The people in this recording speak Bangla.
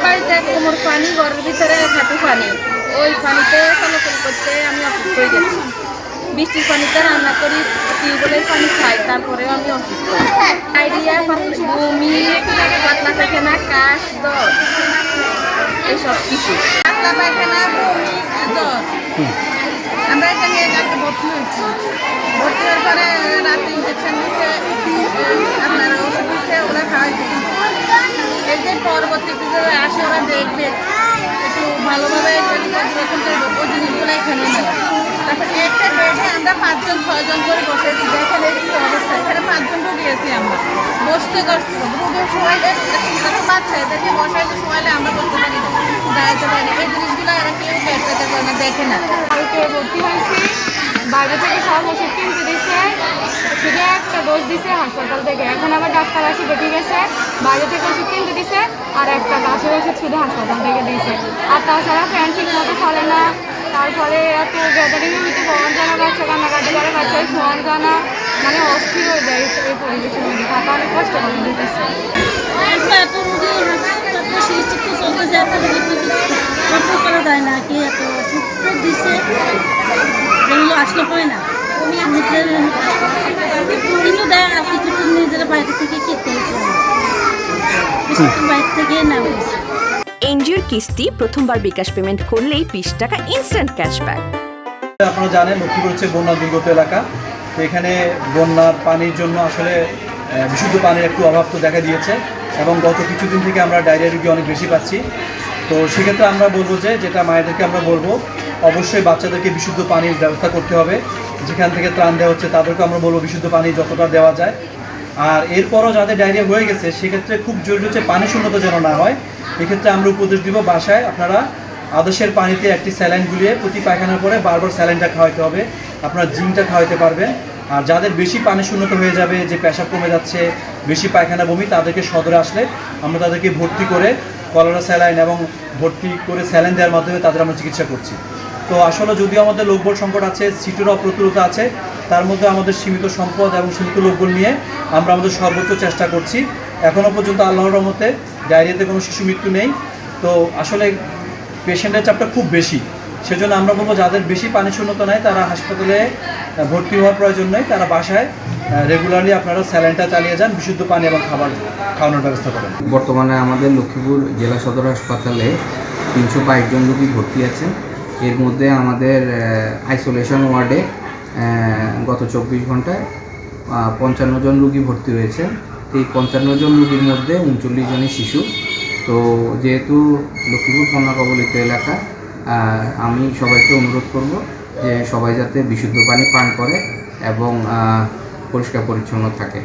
পানি ঘরের ভিতরে হাঁটু পানি। ওই পানিতে চলাচল করতে আমি অসুস্থ হয়ে গেছি। বৃষ্টির পানিতে রান্না করি টিউবওয়েলের পানি খাই তারপরেও আমি অসুস্থ। ডায়রিয়া বমি পাতলা পায়খানা কাশ জ্বর এসব কিছু। পাতলা পায়খানা বমি জ্বর। আমরা এখানে রাতে ভর্তি হয়েছি। ভর্তি হওয়ার পরে রাতে ইঞ্জেকশন দিচ্ছে আপনার ওষুধ দিচ্ছে ওরা খাওয়াইছে এই যে পরবর্তীতে যে আসে ওরা দেখবে একটু ভালোভাবে করব ওই জিনিসগুলো একটা বেডে আমরা পাঁচজন, ছয়জন করে বসেছি। দেখেন এই অবস্থা, এখানে পাঁচজন আছি আমরা। বসতে কষ্ট রোগের এত বাচ্চা এদেরকে বসাইতে শোয়াইলে আমরা বসতে পারি দাঁড়াতে জিনিসগুলো এরা কেউ বেড়াতে পারে না, দেখে না। কালকে ভর্তি হয়েছি, বাইরে থেকে সব ওষুধ কিনতে দিছে। শুধু একটা ডোজ দিছে, হাসপাতাল থেকে। এখন আবার ডাক্তার আসি দেখে গেছে। বাইরে থেকে ওষুধ কিনতে দিছে আর একটা গাছের ওষুধ শুধু হাসপাতাল থেকে দিয়েছে আর তাছাড়া ফ্যান ঠিক মতো চলে না। তারপরে এত গ্যাদারিং হইতে ভগবান জানা বাচ্চা কান্নাকাটি করে বাচ্চার সোয়ান জানা মানে অস্থির হয়ে যায় এই- পরিবেশের মধ্যে। থাকা অনেক কষ্ট করে দিতেছে। করা যায় না কি এত ওষুধ দিচ্ছে যেগুলো আসলে হয় না। কিছু দেয় আর কিছু নিজের বাইরে থেকে খেতে হচ্ছে কিছু তো বাইরে থেকে না হয়েছে এনজিওর কিস্তি প্রথমবার বিকাশ পেমেন্ট করলেই বিশ টাকা ইনস্ট্যান্ট ক্যাশব্যাক আপনারা জানেন লক্ষ্মীপুর হচ্ছে বন্যা দুর্গত এলাকা। তো এখানে বন্যার পানির জন্য আসলে বিশুদ্ধ পানির একটু অভাব তো দেখা দিয়েছে এবং গত কিছুদিন থেকে আমরা ডায়রিয়া রুগী অনেক বেশি পাচ্ছি। তো সেক্ষেত্রে আমরা বলব যে যেটা মায়েদেরকে আমরা বলব অবশ্যই বাচ্চাদেরকে বিশুদ্ধ পানির ব্যবস্থা করতে হবে। যেখান থেকে ত্রাণ দেওয়া হচ্ছে তাদেরকে আমরা বলব বিশুদ্ধ পানি যতটা দেওয়া যায় আর এরপরও যাদের ডায়রিয়া হয়ে গেছে, সেক্ষেত্রে খুব জরুরি হচ্ছে পানি শূন্যতা যেন না হয়, এক্ষেত্রে আমরা উপদেশ দিব বাসায়, আপনারা আদর্শের পানিতে একটি স্যালাইন গুলিয়ে প্রতি পায়খানার পরে বারবার স্যালাইনটা খাওয়াতে হবে। আপনারা জিনটা খাওয়াতে পারবেন। আর যাদের বেশি পানি শূন্যতা হয়ে যাবে, যে পেশাব কমে যাচ্ছে, বেশি পায়খানা বমি, তাদেরকে সদরে আসলে আমরা তাদেরকে ভর্তি করে কলেরা স্যালাইন এবং ভর্তি করে স্যালাইন দেওয়ার মাধ্যমে তাদের আমরা চিকিৎসা করছি। তো আসলে যদিও আমাদের লোকবল সংকট আছে সিটের অপ্রতুলতা আছে তার মধ্যে আমাদের সীমিত সম্পদ এবং সীমিত লোকবল নিয়ে আমরা আমাদের সর্বোচ্চ চেষ্টা করছি। এখনও পর্যন্ত আল্লাহর রহমতে ডায়রিয়াতে কোনো শিশু মৃত্যু নেই। তো আসলে পেশেন্টের চাপটা খুব বেশি। সেজন্য আমরা বলব যাদের বেশি পানি শূন্যতা নেয় তারা হাসপাতালে ভর্তি হওয়ার প্রয়োজন নেই। তারা বাসায় রেগুলারলি আপনারা স্যালাইনটা চালিয়ে যান, বিশুদ্ধ পানি এবং খাবার খাওয়ানোর ব্যবস্থা করেন। বর্তমানে আমাদের লক্ষ্মীপুর জেলা সদর হাসপাতালে তিনশো বাইশ জন রোগী ভর্তি আছেন এর মধ্যে আমাদের আইসোলেশন ওয়ার্ডে গত চব্বিশ ঘন্টায় পঞ্চান্ন জন রুগী ভর্তি হয়েছে এই পঞ্চান্ন জন রুগীর মধ্যে উনচল্লিশ জনই শিশু। তো যেহেতু লক্ষ্মীপুর কন্যা কবলিত এলাকা আমি সবাইকে অনুরোধ করব যে সবাই যাতে বিশুদ্ধ পানি পান করে এবং পরিষ্কার পরিচ্ছন্ন থাকে।